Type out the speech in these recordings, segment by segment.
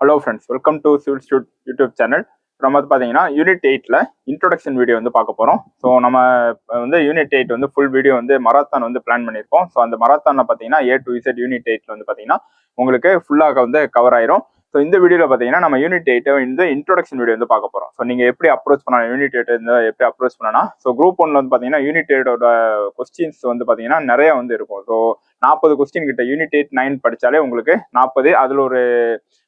Hello friends welcome to civil stud YouTube channel நம்ம வந்து பார்த்தீங்கன்னா யூனிட் எயிட்டில் இன்ட்ரொடக்ஷன் வீடியோ வந்து பார்க்க போகிறோம் ஸோ நம்ம வந்து யூனிட் எயிட் வந்து ஃபுல் வீடியோ வந்து மராத்தான் வந்து பிளான் பண்ணியிருக்கோம். ஸோ அந்த மராத்தானில் பார்த்தீங்கன்னா ஏ டு இசட் யூனிட் எயிட்டில் வந்து பார்த்தீங்கன்னா உங்களுக்கு ஃபுல்லாக வந்து கவர் ஆயிரும். ஸோ இந்த வீடியோவில் பார்த்தீங்கன்னா நம்ம யூனிட் எயிட்டை வந்து இன்ட்ரொடக்ஷன் வீடியோ வந்து பார்க்க போகிறோம் ஸோ நீங்கள் எப்படி அப்ரோச் பண்ணலாம்? யூனிட் எயிட் வந்து எப்படி அப்ரோச் பண்ணனா ஸோ குரூப் ஒன்ல வந்து பார்த்தீங்கன்னா யூனிட் எயிட்டோட கொஸ்டின்ஸ் வந்து பார்த்தீங்கன்னா நிறைய வந்து இருக்கும். ஸோ நாற்பது கொஸ்டின் கிட்ட யூனிட் எயிட் நைன் படித்தாலே உங்களுக்கு நாற்பது அதில் ஒரு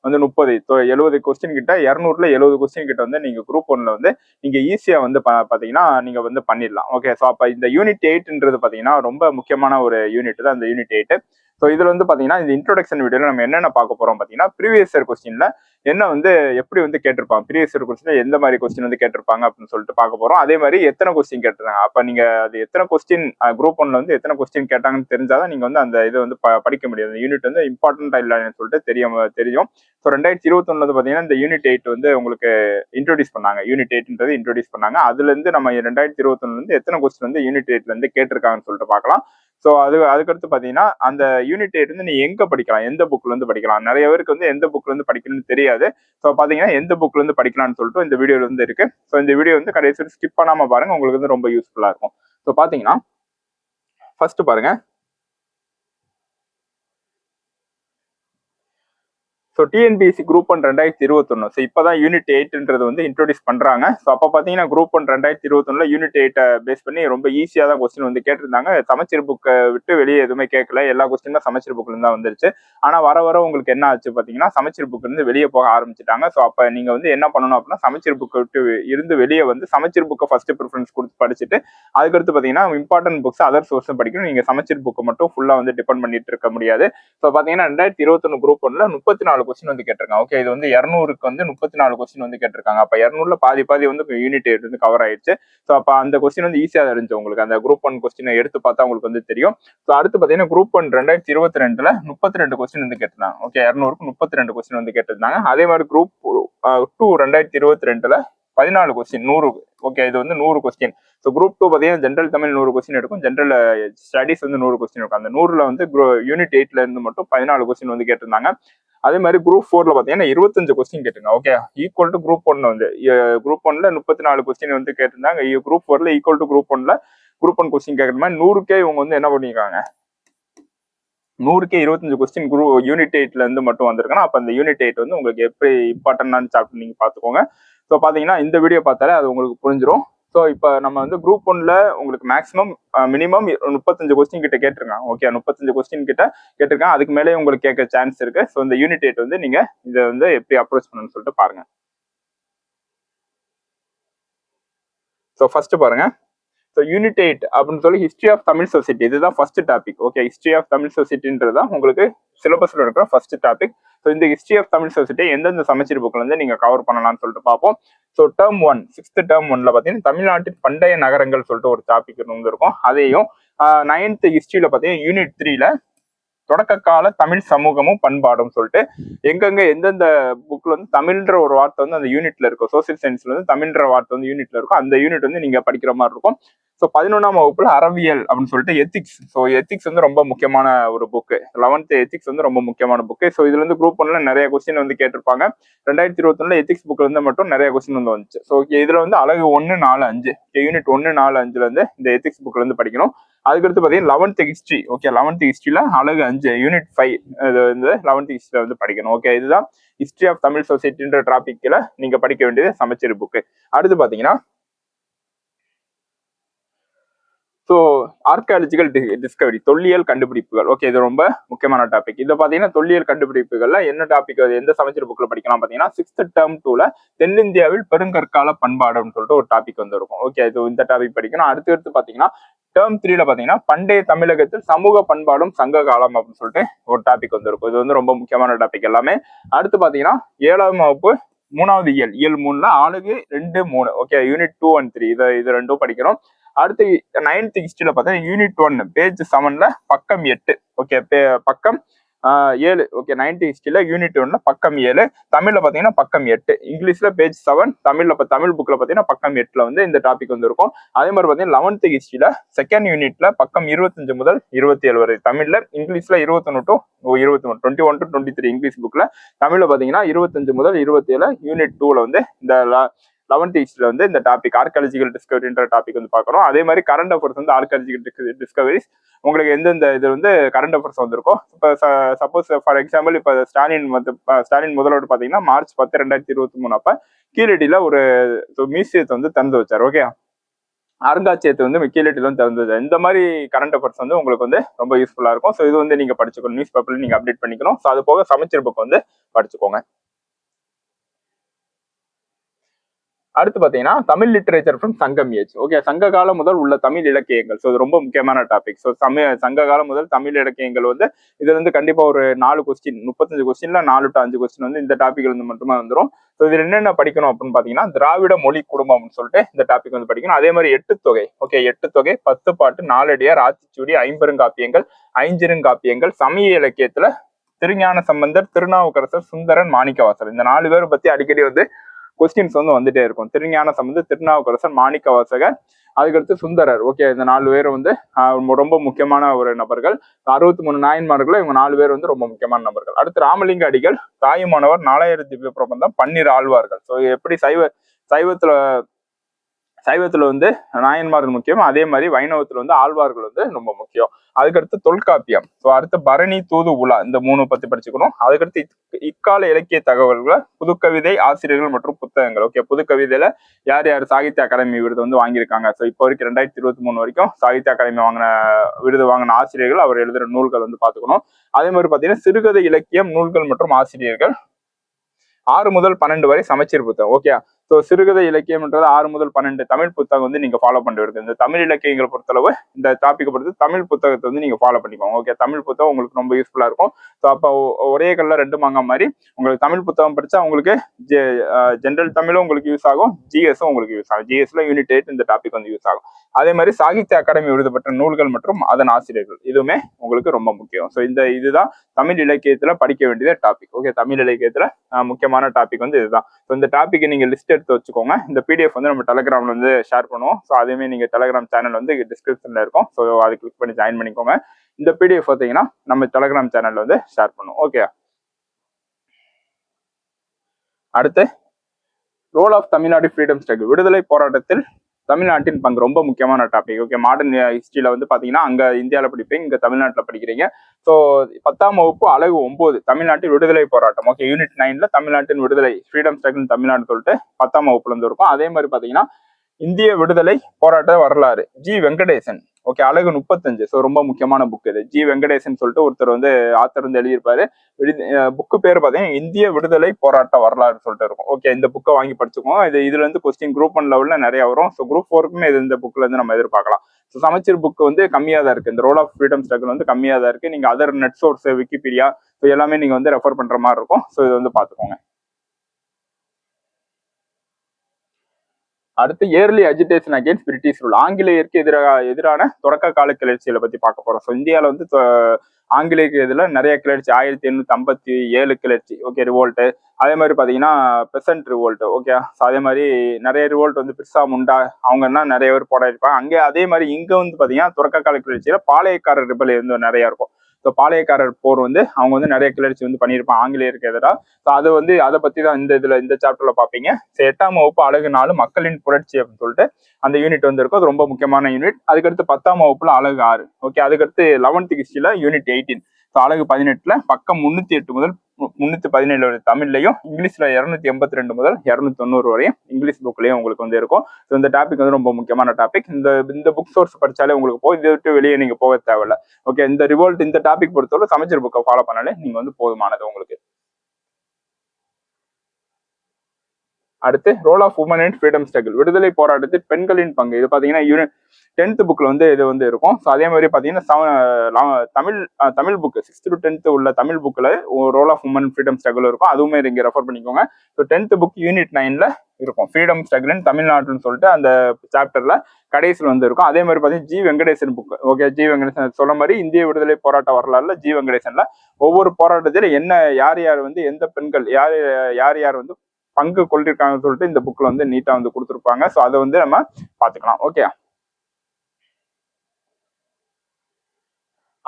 வந்து முப்பது. எழுபது கொஸ்டின் கிட்ட இரநூறுல எழுபது கொஸ்டின் கிட்ட வந்து நீங்கள் குரூப் ஒன்ல வந்து நீங்கள் ஈஸியாக வந்து பா- பார்த்தீங்கன்னா நீங்கள் வந்து பண்ணிடலாம். ஓகே ஸோ அப்போ இந்த யூனிட் எயிட்ன்றது பார்த்தீங்கன்னா ரொம்ப முக்கியமான ஒரு யூனிட் தான். இந்த யூனிட் எயிட்டு ஸோ இதில் வந்து பார்த்தீங்கன்னா இந்த இன்ட்ரோடக்ஷன் வீடியோவில் நம்ம என்னென்ன பார்க்க போகிறோம் பார்த்தீங்கன்னா ப்ரீவியஸ் இயர் கொஸ்டினில் என்ன வந்து எப்படி வந்து கேட்டிருப்பாங்க? ப்ரீவியஸ் இயர் கொஸ்டினில் எந்த மாதிரி கொஸ்டின் வந்து கேட்டிருப்பாங்க அப்படின்னு சொல்லிட்டு பார்க்க போகிறோம் அதே மாதிரி எத்தனை கொஸ்டின் கேட்டிருந்தாங்க அப்போ நீங்கள் அது எத்தனை கொஸ்டின் குரூப் ஒன்ல வந்து எத்தனை கொஸ்டின் கேட்டாங்கன்னு தெரிஞ்சாதான் நீங்கள் வந்து அந்த இதை வந்து ப- படிக்க முடியாது அந்த யூனிட் வந்து இம்பார்ட்டண்ட்டாக இல்லைன்னு சொல்லிட்டு தெரியும் தெரியும். ஸோ ரெண்டாயிரத்தி இருபத்தொன்னு வந்து பார்த்தீங்கன்னா இந்த யூனிட் எயிட் வந்து உங்களுக்கு இன்ட்ரோடியூஸ் பண்ணாங்க. யூனிட் எயிட்ன்றது இன்ட்ரோடியூஸ் பண்ணாங்க. அதுலேருந்து நம்ம ரெண்டாயிரத்தி இருபத்தொன்னுலேருந்து எத்தனை கொஸ்டின் வந்து யூனிட் எயிட்லேருந்து கேட்டிருக்காங்கன்னு சொல்லிட்டு பார்க்கலாம். ஸோ அது அதுக்கடுத்து பார்த்தீங்கன்னா அந்த யூனிட் எயிட் வந்து நீ எங்கே படிக்கலாம்? எந்த புக்லேருந்து படிக்கலாம்? நிறைய பேருக்கு வந்து எந்த புக்லேருந்து படிக்கணும்னு தெரியாது. ஸோ பார்த்தீங்கன்னா எந்த புக்லேருந்து படிக்கலாம்னு சொல்லிட்டு இந்த வீடியோல இருந்து இருக்கு. ஸோ இந்த வீடியோ வந்து கடைசி ஸ்கிப் பண்ணாமல் பாருங்க உங்களுக்கு வந்து ரொம்ப யூஸ்ஃபுல்லாக இருக்கும். ஸோ பார்த்தீங்கன்னா ஃபர்ஸ்ட் பாருங்க. ஸோ டிஎன்பிஎஸ்சி குரூப் ஒன் ரெண்டாயிரத்தி இருபத்தொன்னு. ஸோ இப்போ தான் யூனிட் எயிட்ன்றது வந்து இன்ட்ரோடியூஸ் பண்ணுறாங்க ஸோ அப்போ பார்த்தீங்கன்னா குரூப் ஒன் ரெண்டாயிரத்தி இருபத்தொன்னில் யூனிட் எயிட்டை பேஸ் பண்ணி ரொம்ப ஈஸியாக தான் கொஸ்டின் வந்து கேட்டிருந்தாங்க. சமச்சீர் புக்கை விட்டு வெளியே எதுவுமே கேட்கல எல்லா கொஸ்டினுமே சமச்சீர் புக்லேருந்து தான் வந்துருச்சு. ஆனால் வர வர உங்களுக்கு என்ன ஆச்சு பார்த்தீங்கன்னா சமச்சீர் புக்லேருந்து வெளியே போக ஆரம்பிச்சிட்டாங்க. ஸோ அப்போ நீங்கள் வந்து என்ன பண்ணணும் அப்படின்னா சமச்சீர் புக்கை விட்டு இருந்து வெளியே வந்து சமச்சீர் புக்கை ஃபஸ்ட்டு ப்ரிஃபரன்ஸ் கொடுத்து படிச்சுட்டு அதுக்கடுத்து பார்த்தீங்கன்னா இம்பார்ட்டன்ட் புக்ஸ் அதர் சோர்ஸும் படிக்கணும். நீங்கள் சமச்சீர் புக்கை மட்டும் ஃபுல்லாக வந்து டிபெண்ட் பண்ணிட்டு இருக்க முடியாது. ஸோ பார்த்தீங்கன்னா ரெண்டாயிரத்தி இருபத்தொன்று குரூப் ஒன்றில் முப்பத்தி நாலு கொஸ்டின் வந்து கேட்டிருக்காங்க. ஓகே இது வந்து இரநூறுக்கு வந்து முப்பத்தி நாலு கொஸ்டின் வந்து கேட்டிருக்காங்க. அப்போ இரநூறுல பாதி பாதி வந்து யூனிட் வந்து கவர் ஆயிடுச்சு. ஸோ அப்போ அந்த கொஸ்டின் வந்து ஈஸியாக இருந்துச்சு உங்களுக்கு. அந்த குரூப் ஒன் கொஸ்டினை எடுத்து பார்த்தா உங்களுக்கு வந்து தெரியும். ஸோ அடுத்து பார்த்தீங்கன்னா குரூப் ஒன் ரெண்டாயிரத்தி இருபத்தி ரெண்டுல முப்பத்தி ரெண்டு கொஸ்டின் வந்து கேட்டிருந்தாங்க. ஓகே இரநூறுக்கு முப்பத்தி ரெண்டு கொஸ்டின் வந்து கேட்டிருந்தாங்க. அதே மாதிரி குரூப் டூ uh, ரெண்டாயிரத்தி இருபத்தி ரெண்டுல பதினாலு கொஸ்டின் நூறு ஓகே இது வந்து நூறு கொஸ்டின் ஸோ குரூப் டூ பார்த்தீங்கன்னா ஜென்ரல் தமிழ் நூறு கொஸ்டின் இருக்கும் ஜென்ரல் ஸ்டடீஸ் வந்து நூறு கொஸ்டின் இருக்கும் அந்த நூறுல வந்து யூனிட் எயிட்ல இருந்து மட்டும் பதினாலு கொஸ்டின் வந்து கேட்டிருந்தாங்க. அதே மாதிரி குரூப் ஃபோர்ல பார்த்தீங்கன்னா இருபத்தஞ்சு கொஸ்டின் கேட்டுங்க okay equal to group one வந்து குரூப் ஒன்ல முப்பத்தி நாலு கொஸ்டின் வந்து கேட்டிருந்தாங்க. குரூப் ஃபோர்ல ஈக்குவல் டு குரூப் ஒன்ல குரூப் ஒன் கொஸ்டின் கேட்குற மாதிரி நூறுக்கே இவங்க வந்து என்ன பண்ணியிருக்காங்க? நூறுக்கே இருபத்தஞ்சு கொஸ்டின் குரூ யூனிட் எயிட்ல இருந்து மட்டும் வந்திருக்குன்னா அப்போ அந்த யூனிட் எயிட் வந்து உங்களுக்கு எப்படி இம்பார்ட்டன்டான சாப்டர் நீங்க பார்த்துக்கோங்க. ஸோ பார்த்தீங்கன்னா இந்த வீடியோ பார்த்தாலே அது உங்களுக்கு புரிஞ்சிடும் ஸோ இப்போ நம்ம வந்து குரூப் ஒன்ல உங்களுக்கு மேக்ஸிமம் மினிமம் முப்பத்தஞ்சு கொஸ்டின் கிட்ட கேட்டிருக்காங்க. ஓகே முப்பத்தஞ்சு கொஸ்டின் கிட்ட கேட்டிருக்காங்க. அதுக்கு மேலே உங்களுக்கு கேட்க சான்ஸ் இருக்கு. ஸோ இந்த யூனிட் எயிட் வந்து நீங்க இதை வந்து எப்படி அப்ரோச் பண்ணணும்னு சொல்லிட்டு பாருங்க. ஸோ ஃபர்ஸ்ட் பாருங்க. ஸோ யூனிட் எயிட் அப்படின்னு சொல்லி ஹிஸ்ட்ரி ஆஃப் தமிழ் சொசைட்டி இதுதான் first topic okay history of Tamil சொசைட்டின்றது தான் உங்களுக்கு சிலபஸில் இருக்கிற ஃபர்ஸ்ட் டாபிக் ஸோ இந்த ஹிஸ்ட்ரி ஆஃப் தமிழ் சொசைட்டி எந்தெந்த சமச்சீர் புக்கில் இருந்து நீங்கள் கவர் பண்ணலாம்னு சொல்லிட்டு பார்ப்போம். So term one sixth term ஒன்ல பார்த்தீங்கன்னா தமிழ்நாட்டின் பண்டைய நகரங்கள் சொல்லிட்டு ஒரு டாபிக் வந்து இருக்கும் அதையும் நைன்த் ஹிஸ்ட்ரியில் பார்த்தீங்கன்னா யூனிட் த்ரீல தொடக்க கால தமிழ் சமூகமும் பண்பாடும் சொல்லிட்டு எங்கெங்க எந்தெந்த புக்ல வந்து தமிழ்ன்ற ஒரு வார்த்தை வந்து அந்த யூனிட்ல இருக்கும் சோசியல் சயின்ஸ்ல வந்து தமிழ்ன்ற வார்த்தை வந்து யூனிட்ல இருக்கும் அந்த யூனிட் வந்து நீங்க படிக்கிற மாதிரி இருக்கும். ஸோ பதினொன்றாம் வகுப்புல அறவியல் அப்படின்னு சொல்லிட்டு எத்திக்ஸ் ஸோ எத்திக்ஸ் வந்து ரொம்ப முக்கியமான ஒரு புக்கு லெவன்த் எத்திக்ஸ் வந்து ரொம்ப முக்கியமான புக்கு ஸோ இதுல இருந்து குரூப் ஒன்ல நிறைய கொஸ்டின் வந்து கேட்டிருப்பாங்க. ரெண்டாயிரத்தி இருபத்தொன்னுல எத்திக்ஸ் புக்ல இருந்து மட்டும் நிறைய கொஸ்டின் வந்து வந்துச்சு. ஸோ இதுல வந்து அழகு ஒன்று நாலு அஞ்சு. யூனிட் ஒன்று நாலு அஞ்சுல இருந்து இந்த எத்திக்ஸ் புக்ல இருந்து படிக்கணும். அதுக்கடுத்து பார்த்தீங்கன்னா லெவன்த் ஹிஸ்ட்ரி ஓகே லெவன்த் ஹிஸ்ட்ரியில் அழகு அஞ்சு யூனிட் ஃபைவ் இது வந்து லெவன்த் ஹிஸ்ட்ரியில் வந்து படிக்கணும் ஓகே இதுதான் ஹிஸ்ட்ரி ஆஃப் தமிழ் சொசைட்டின்ற டாப்பிக்கில் நீங்கள் படிக்க வேண்டியது சமைச்சர் புக்கு அடுத்து பார்த்தீங்கன்னா ஸோ ஆர்காலஜிக்கல் டிஸ்கவரி தொல்லியல் கண்டுபிடிப்புகள். ஓகே இது ரொம்ப முக்கியமான டாபிக் இதை பார்த்தீங்கன்னா தொல்லியல் கண்டுபிடிப்புகள்ல என்ன டாபிக் எந்த சமச்சீர் புக்கில் படிக்கலாம் பார்த்தீங்கன்னா சிக்ஸ்த் டேர்ம் டூல தென்னிந்தியாவில் பெருங்கற்கால பண்பாடுன்னு சொல்லிட்டு ஒரு டாபிக் வந்துருக்கும். ஓகே இது இந்த டாபிக் படிக்கணும். அடுத்து அடுத்து பார்த்தீங்கன்னா டேர்ம் த்ரீல பார்த்தீங்கன்னா பண்டைய தமிழகத்தில் சமூக பண்பாடும் சங்க காலம் அப்படின்னு சொல்லிட்டு ஒரு டாபிக் வந்திருக்கும். இது வந்து ரொம்ப முக்கியமான டாபிக் எல்லாமே. அடுத்து பார்த்தீங்கன்னா ஏழாம் வகுப்பு மூணாவது இயல் இயல் மூணுல ஆளுக்கு ரெண்டு மூணு. Okay unit two and three இதை இது ரெண்டும் படிக்கிறோம். அடுத்து நைன்த் ஹிஸ்டரியில் பார்த்தீங்கன்னா யூனிட் ஒன் பேஜ் செவன்ல பக்கம் எட்டு. ஓகே பக்கம் ஏழு. ஓகே நைன்டி ஹிஸ்டரியில் யூனிட் ஒன்ல பக்கம் ஏழு. தமிழில் பார்த்தீங்கன்னா பக்கம் எட்டு. இங்கிலீஷில் பேஜ் செவன் தமிழில் இப்போ தமிழ் புக்கில் பார்த்தீங்கன்னா பக்கம் எட்டில் வந்து இந்த டாபிக் வந்து இருக்கும் அதே மாதிரி பார்த்தீங்கன்னா லெவன்த் ஹிஸ்டரியில் செகண்ட் யூனிட்டில் பக்கம் இருபத்தஞ்சு முதல் இருபத்தி ஏழு வரை. தமிழில் இங்கிலீஷில் இருபத்தொன்னு டு இருபத்தி one twenty one to twenty three English புக்ல தமிழில் பார்த்தீங்கன்னா இருபத்தஞ்சு முதல் இருபத்தி ஏழு யூனிட் டூவில் வந்து இந்த லெவன்த் ஹிஸ்டரியில் வந்து இந்த டாபிக் ஆர்காலஜிக்கல் டிஸ்கவரின்ற டாபிக் வந்து பார்க்கணும். அதே மாதிரி கரண்ட் அஃபேர்ஸ் வந்து ஆர்காலஜிக்கல் டிஸ்கவரிஸ் உங்களுக்கு எந்தெந்த இது வந்து கரண்ட் அஃபேர்ஸ் வந்திருக்கும் இப்போ சப்போஸ் ஃபார் எக்ஸாம்பிள் இப்போ ஸ்டாலின் வந்து ஸ்டாலின் முதல்வர் பார்த்தீங்கன்னா மார்ச் பத்து ரெண்டாயிரத்தி இருபத்தி மூணு அப்போ கீழடியில் ஒரு மியூசியத்தை வந்து திறந்து வச்சார் ஓகே அருங்காட்சியத்தை வந்து கீழடியில் வந்து திறந்து வச்சார். இந்த மாதிரி கரண்ட் அஃபேர்ஸ் வந்து உங்களுக்கு வந்து ரொம்ப யூஸ்ஃபுல்லாக இருக்கும். ஸோ இது வந்து நீங்கள் படிச்சுக்கணும். நியூஸ் பேப்பரில் நீங்கள் அப்டேட் பண்ணிக்கணும். ஸோ அது போக சமைச்சர் புக் வந்து படிச்சுக்கோங்க. அடுத்து பார்த்தீங்கன்னா Tamil literature from Sangam age okay சங்க காலம் முதல் உள்ள தமிழ் இலக்கியங்கள். ஸோ இது ரொம்ப முக்கியமான டாபிக் ஸோ சமய சங்க காலம் முதல் தமிழ் இலக்கியங்கள் வந்து இதுல இருந்து கண்டிப்பா ஒரு நாலு கொஸ்டின் முப்பத்தஞ்சு கொஸ்டின்ல நாலு டு அஞ்சு கொஸ்டின் வந்து இந்த டாபிக் இருந்து மட்டுமே வந்துடும் ஸோ இதுல என்னென்ன படிக்கணும் அப்படின்னு பாத்தீங்கன்னா திராவிட மொழி குடும்பம்னு சொல்லிட்டு இந்த டாபிக் வந்து படிக்கணும். அதே மாதிரி எட்டு தொகை. ஓகே எட்டு தொகை பத்து பாட்டு நாலடியார் ஆத்திச்சூடி ஐம்பெருங்காப்பியங்கள் ஐஞ்சிருங்காப்பியங்கள் சமய இலக்கியத்துல திருஞான சம்பந்தர் திருநாவுக்கரசர் சுந்தரன் மாணிக்கவாசர். இந்த நாலு பேரை பத்தி அடிக்கடி வந்து கொஸ்டின்ஸ் வந்து வந்துட்டே இருக்கும். திருஞான சம்பந்த திருநாவுக்கரசன் மாணிக்க மாணிக்கவாசகர் அதுக்கடுத்து சுந்தரர். ஓகே இந்த நாலு பேர் வந்து ரொம்ப முக்கியமான ஒரு நபர்கள். அறுபத்தி மூணு நாயன்மார்கள் இவங்க நாலு பேர் வந்து ரொம்ப முக்கியமான நபர்கள். அடுத்து ராமலிங்க அடிகள் தாயுமானவர் நாலாயிரம் திவ்ய பிரபந்தம் பன்னீர் ஆழ்வார்கள். ஸோ எப்படி சைவ சைவத்துல சைவத்துல வந்து நாயன்மார்கள் முக்கியம். அதே மாதிரி வைணவத்துல வந்து ஆழ்வார்கள் வந்து ரொம்ப முக்கியம். அதுக்கடுத்து தொல்காப்பியம். ஸோ அடுத்து பரணி தூது உலா இந்த மூணு பத்தி படிச்சுக்கணும். அதுக்கடுத்து இக்- இக்கால இலக்கிய தகவல்களை புதுக்கவிதை ஆசிரியர்கள் மற்றும் புத்தகங்கள். ஓகே புதுக்கவிதையில யார் யார் சாகித்ய அகாடமி விருது வந்து வாங்கியிருக்காங்க? ஸோ இப்போ வரைக்கும் ரெண்டாயிரத்தி இருபத்தி மூணு வரைக்கும் சாகித்ய அகாடமி வாங்கின விருது வாங்கின ஆசிரியர்கள் அவர் எழுதுற நூல்கள் வந்து பார்த்துக்கணும். அதே மாதிரி பார்த்தீங்கன்னா சிறுகதை இலக்கியம் நூல்கள் மற்றும் ஆசிரியர்கள். ஆறு முதல் பன்னெண்டு வரை சமச்சீர் புத்தகம். ஓகே ஸோ சிறுகதை இலக்கியம்ன்றது ஆறு முதல் பன்னெண்டு தமிழ் புத்தகம் வந்து நீங்கள் ஃபாலோ பண்ணுறது இந்த தமிழ் இலக்கியங்களை பொறுத்தளவு இந்த டாப்பிக்கை பொறுத்து தமிழ் புத்தகத்தை வந்து நீங்கள் ஃபாலோ பண்ணிக்கோங்க. ஓகே தமிழ் புத்தகம் உங்களுக்கு ரொம்ப யூஸ்ஃபுல்லாக இருக்கும். ஸோ அப்போ ஒரே கல்ல ரெண்டு மாங்கா மாதிரி உங்களுக்கு தமிழ் புத்தகம் படித்தா உங்களுக்கு ஜென்ரல் தமிழும் உங்களுக்கு யூஸ் ஆகும் ஜிஎஸும் உங்களுக்கு யூஸ் ஆகும். ஜிஎஸ்ல யூனிட் எயிட் இந்த டாபிக் வந்து யூஸ் ஆகும். அதே மாதிரி சாகித்ய அகாடமி எழுதப்பட்ட நூல்கள் மற்றும் அதன் ஆசிரியர்கள் இதுவுமே உங்களுக்கு ரொம்ப முக்கியம். ஸோ இந்த இதுதான் தமிழ் இலக்கியத்தில் படிக்க வேண்டிய டாபிக் ஓகே தமிழ் இலக்கியத்தில் முக்கியமான டாபிக் வந்து இதுதான். ஸோ இந்த டாபிக் நீங்கள் லிஸ்ட் எடுத்து வச்சுக்கோங்க. இந்த பிடிஎஃப் வந்து நம்ம டெலகிராமில் வந்து ஷேர் பண்ணுவோம். ஸோ அதுவுமே நீங்க டெலகிராம் சேனல் வந்து டிஸ்கிரிப்ஷனில் இருக்கும். ஸோ அதை கிளிக் பண்ணி ஜாயின் பண்ணிக்கோங்க. இந்த பிடிஎஃப் பார்த்தீங்கன்னா நம்ம டெலகிராம் சேனலில் வந்து ஷேர் பண்ணுவோம். ஓகே அடுத்து role of Tamil Nadu freedom struggle விடுதலை போராட்டத்தில் தமிழ்நாட்டின் பங்கு ரொம்ப முக்கியமான டாபிக் ஓகே மாடர்ன் ஹிஸ்டரியில வந்து பாத்தீங்கன்னா அங்க இந்தியாவில் படிப்பீங்க இங்க தமிழ்நாட்டில் படிக்கிறீங்க. ஸோ பத்தாம் வகுப்பு அழகு ஒன்பது தமிழ்நாட்டின் விடுதலை போராட்டம். ஓகே யூனிட் நைன்ல தமிழ்நாட்டின் விடுதலை ஃப்ரீடம் ஸ்ட்ரகிள் தமிழ்நாடு சொல்லிட்டு பத்தாம் வகுப்புல இருந்து இருக்கும். அதே மாதிரி பாத்தீங்கன்னா இந்திய விடுதலை போராட்ட வரலாறு ஜி. வெங்கடேசன். ஓகே அழகு முப்பத்தஞ்சு. ஸோ ரொம்ப முக்கியமான புக் இது. ஜி. வெங்கடேசன் சொல்லிட்டு ஒருத்தர் வந்து ஆத்தர் வந்து எழுதியிருப்பாரு. புக்கு பேர் பார்த்தீங்கன்னா இந்திய விடுதலை போராட்ட வரலாறு சொல்லிட்டு இருக்கும். ஓகே இந்த புக்கை வாங்கி படிச்சுக்கோம் இது இதுல இருந்து கொஸ்டின் குரூப் ஒன் லெவலில் நிறைய வரும். ஸோ குரூப் ஃபோருக்குமே இது இந்த புக்ல இருந்து நம்ம எதிர்பார்க்கலாம். ஸோ சமச்சீர் புக் வந்து கம்மியாக தான் இருக்கு. இந்த ரோல் ஆஃப் ஃப்ரீடம் ஸ்ட்ரகிள் வந்து கம்மியாக தான் இருக்கு. நீங்க other net source Wikipedia so எல்லாமே நீங்க வந்து ரெஃபர் பண்ற மாதிரி இருக்கும். ஸோ இது வந்து பார்த்துக்கோங்க. அடுத்து early agitation against British rule ஆங்கிலேயருக்கு எதிராக எதிரான தொடக்க கால கிளர்ச்சிகளை பத்தி பார்க்க போறோம். ஸோ இந்தியாவில் வந்து தொ- ஆங்கிலேயருக்கு இதில் நிறைய கிளர்ச்சி. ஆயிரத்தி எண்ணூத்தி ஐம்பத்தி ஏழு கிளர்ச்சி. ஓகே ரிவோல்ட்டு அதே மாதிரி பார்த்தீங்கன்னா பெசன்ட் ரிவோல்ட் ஓகே ஸோ அதே மாதிரி நிறைய ரிவோல்ட் வந்து பிர்சா முண்டா அவங்கன்னா நிறைய பேர் போராடிருப்பாங்க. அங்கே அதே மாதிரி இங்கே வந்து பார்த்தீங்கன்னா தொடக்க கால கிளர்ச்சியில் பாளையக்காரர் ரிபல் வந்து நிறைய இருக்கும். ஸோ பாளையக்காரர் போர் வந்து அவங்க வந்து நிறைய கிளர்ச்சி வந்து பண்ணியிருப்பாங்க ஆங்கிலேயருக்கு எதிராக ஸோ அது வந்து அதை பத்தி தான் இந்த இதில் இந்த சாப்டரில் பார்ப்பீங்க. ஸோ எட்டாம் வகுப்பு அழகு நாலு மக்களின் புரட்சி அப்படின்னு சொல்லிட்டு அந்த யூனிட் வந்து இருக்கும். அது ரொம்ப முக்கியமான யூனிட் அதுக்கடுத்து பத்தாம் வகுப்புல அழகு ஆறு. ஓகே அதுக்கடுத்து லெவன்த்து ஹிஸ்ட்ரியில் யூனிட் எயிட்டீன் ஸோ அழகு பதினெட்டுல பக்கம் முன்னூத்தி எட்டு முதல் மு- பதினேழு வரை தமிழ்லையும் இங்கிலீஷ்ல இரநூத்தி எண்பத்தி ரெண்டு முதல் இருநூத்தி தொண்ணூறு வரையும் இங்கிலீஷ் புக்லேயும் உங்களுக்கு வந்து இருக்கும். ஸோ இந்த டாபிக் வந்து ரொம்ப முக்கியமான டாபிக் இந்த இந்த புக் சோர்ஸ் படிச்சாலே உங்களுக்கு போய் இதை விட்டு வெளியே நீங்க போக தேவையில்ல. ஓகே இந்த ரிவோல்ட் இந்த டாபிக் பொறுத்தவரை சமைச்சர் புக்கை ஃபாலோ பண்ணாலே நீங்க வந்து போதுமானது உங்களுக்கு. அடுத்து role of women and freedom struggle விடுதலை போராட்டத்தில் பெண்களின் பங்கு. இது பார்த்தீங்கன்னா யூனிட் டென்த் புக்கில் வந்து இது வந்து இருக்கும். ஸோ அதே மாதிரி பார்த்தீங்கன்னா லா- Tamil Tamil book sixth to tenth உள்ள தமிழ் புக்கில் role of women freedom struggle இருக்கும். அதுவுமே இங்கே ரெஃபர் பண்ணிக்கோங்க. ஸோ டென்த் புக் யூனிட் நைனில் இருக்கும். ஃப்ரீடம் ஸ்ட்ரகிள்னு தமிழ்நாட்டுன்னு சொல்லிட்டு அந்த சாப்டரில் கடைசியில் வந்து இருக்கும். அதே மாதிரி பார்த்தீங்கன்னா G Venkatesan book okay G Venkatesan. சொல்ல மாதிரி இந்திய விடுதலை போராட்ட வரலாறுல ஜி வெங்கடேசனில் ஒவ்வொரு போராட்டத்திலும் என்ன யார் யார் வந்து எந்த பெண்கள் யார் யார் யார் வந்து பங்கு கொண்டிருக்காங்கன்னு சொல்லிட்டு இந்த புக்ல வந்து நீட்டா வந்து கொடுத்துருப்பாங்க. ஸோ அதை வந்து நம்ம பார்த்துக்கலாம். ஓகே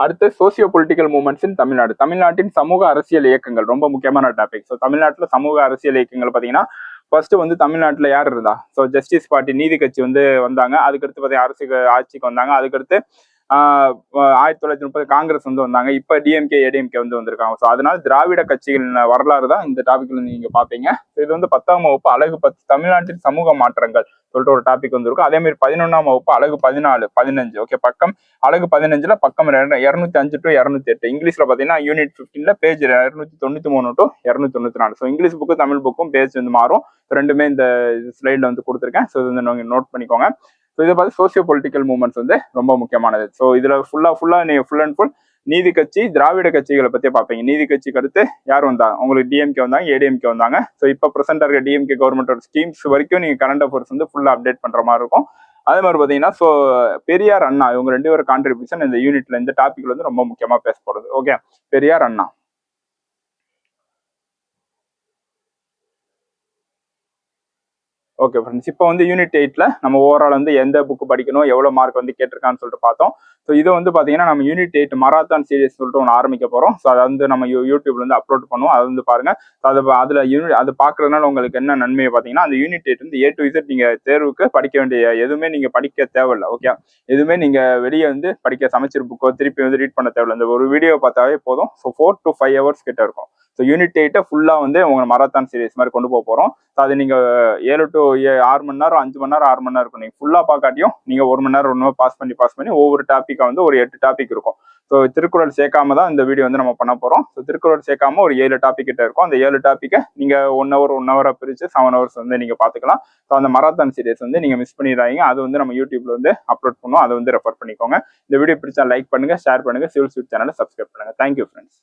அடுத்து socio political movements in Tamil Nadu. தமிழ்நாட்டின் சமூக அரசியல் இயக்கங்கள் ரொம்ப முக்கியமான டாபிக் ஸோ தமிழ்நாட்டில் சமூக அரசியல் இயக்கங்கள் பார்த்தீங்கன்னா ஃபர்ஸ்ட் வந்து தமிழ்நாட்டில் யார் இருந்தா? ஸோ ஜஸ்டிஸ் பார்ட்டி நீதி கட்சி வந்து வந்தாங்க. அதுக்கடுத்து பார்த்தீங்கன்னா அரசு ஆட்சிக்கு வந்தாங்க. அதுக்கடுத்து ஆயிரத்தி தொள்ளாயிரத்தி முப்பது காங்கிரஸ் வந்து வந்தாங்க. இப்போ டிஎம்கே ஏடிஎம்கே வந்து வந்திருக்காங்க. ஸோ அதனால திராவிட கட்சிகளின் வரலாறு தான் இந்த டாபிக்ல நீங்க பாப்பீங்க. இது வந்து பத்தாம் வகுப்பு அழகு பத்து தமிழ்நாட்டின் சமூக மாற்றங்கள் சொல்லிட்டு ஒரு டாபிக் வந்திருக்கும். அதே மாதிரி பதினொன்றாம் வகுப்பு அழகு பதினாலு பதினஞ்சு. ஓகே பக்கம் அழகு பதினஞ்சுல பக்கம் இரநூத்தி அஞ்சு டு இரநூத்தி எட்டு. இங்கிலீஷ்ல பாத்தீங்கன்னா யூனிட் பிப்டீன்ல பேஜ் இரநூத்தி தொண்ணூத்தி மூணு டு இரநூத்தி தொண்ணூத்தி நாலு. ஸோ இங்கிலீஷ் புக்கும் தமிழ் புக்கும் பேஜ் வந்து மாறும். ரெண்டுமே இந்த ஸ்லைட்ல வந்து கொடுத்துருக்கேன். ஸோ இது வந்து நோட் பண்ணிக்கோங்க. ஸோ இதை பார்த்து சோசியோ பொலிட்டிக்கல் மூவ்மெண்ட்ஸ் வந்து ரொம்ப முக்கியமானது. ஸோ இதில் ஃபுல்லாக ஃபுல்லாக நீ ஃபுல் அண்ட் ஃபுல் நீதி கட்சி திராவிட கட்சிகளை பற்றி பார்ப்பீங்க. நீதி கட்சிக்கு அடுத்து யார் வந்தாங்க உங்களுக்கு டிஎம்கே வந்தாங்க ஏடிஎம்கே வந்தாங்க. ஸோ இப்போ ப்ரெசென்டா இருக்க டிஎம்கே கவர்மெண்டோட ஸ்கீம்ஸ் வரைக்கும் நீங்கள் கரண்ட் அஃபேர்ஸ் வந்து ஃபுல்லாக அப்டேட் பண்ணுற மாதிரி இருக்கும். அதே மாதிரி பார்த்தீங்கன்னா ஸோ பெரியார் அண்ணா இவங்க ரெண்டு பேரும் கான்ட்ரிபியூஷன் இந்த யூனிட்ல இந்த டாபிக்ல வந்து ரொம்ப முக்கியமாக பேச போகிறது okay Periyar Anna. Okay friends இப்போ வந்து யூனிட் எயிட்டில் நம்ம ஓவரால் வந்து எந்த புக்கு படிக்கணும் எவ்வளோ மார்க் வந்து கேட்டிருக்கான்னு சொல்லிட்டு பார்த்தோம். ஸோ இது வந்து பார்த்தீங்கன்னா நம்ம யூனிட் எயிட் மராத்தான் சீரிஸ் சொல்லிட்டு ஒன்று ஆரம்பிக்க போகிறோம் ஸோ அதை வந்து நம்ம யூ யூடியூப்ல வந்து அப்லோட் பண்ணுவோம். அதை வந்து பாருங்கள் ஸோ அது அதில் யூனிட் அது பார்க்கறதுனால உங்களுக்கு என்ன நன்மையை பார்த்தீங்கன்னா அந்த யூனிட் எயிட் வந்து ஏ டு இசட் நீங்கள் தேர்வுக்கு படிக்க வேண்டிய எதுவுமே நீங்கள் படிக்க தேவையில்லை ஓகே எதுவுமே நீங்கள் வெளியே வந்து படிக்க சமைச்சர் புக்கோ திருப்பி வந்து ரீட் பண்ண தேவையில்லை. இந்த ஒரு வீடியோ பார்த்தாவே போதும். So four to five hours கிட்ட இருக்கும். ஸோ யூனிட் எயிட்டை ஃபுல்லாக வந்து உங்க மராத்தான் சீரிஸ் மாதிரி கொண்டு போக போகிறோம் ஸோ அது நீங்கள் ஏழு டு ஆறு மணி நேரம் அஞ்சு மணி நேரம் ஆறு மணி நேரம் இருக்கும். நீங்கள் ஃபுல்லாக பார்க்காட்டியும் நீங்கள் ஒரு மணி நேரம் ஒன்று பாஸ் பண்ணி பாஸ் பண்ணி ஒவ்வொரு டாப்பிக்காக வந்து ஒரு எட்டு டாபிக் இருக்கும். ஸோ திருக்குறள் சேர்க்காம தான் இந்த வீடியோ வந்து நம்ம பண்ண போகிறோம் ஸோ திருக்குறள் சேர்க்காம ஒரு ஏழு டாபிக் கிட்ட இருக்கும். அந்த ஏழு டாப்பிக்கை நீங்கள் ஒன் ஹவர் ஒன் ஹவராக பிரித்து செவன் ஹவர்ஸ் வந்து நீங்கள் பார்த்துக்கலாம். ஸோ அந்த மராத்தான் சீரிஸ் வந்து நீங்கள் மிஸ் பண்ணிடுறாங்க அது வந்து நம்ம யூடியூப்ல வந்து அப்லோட் பண்ணுவோம். அதை வந்து ரெஃபர் பண்ணிக்கோங்க. இந்த வீடியோ பிடிச்சா லைக் பண்ணுங்க ஷேர் பண்ணுங்க. சிவில் ஸ்வீட் சேனலை சப்ஸ்கிரைப் பண்ணுங்க. Thank you friends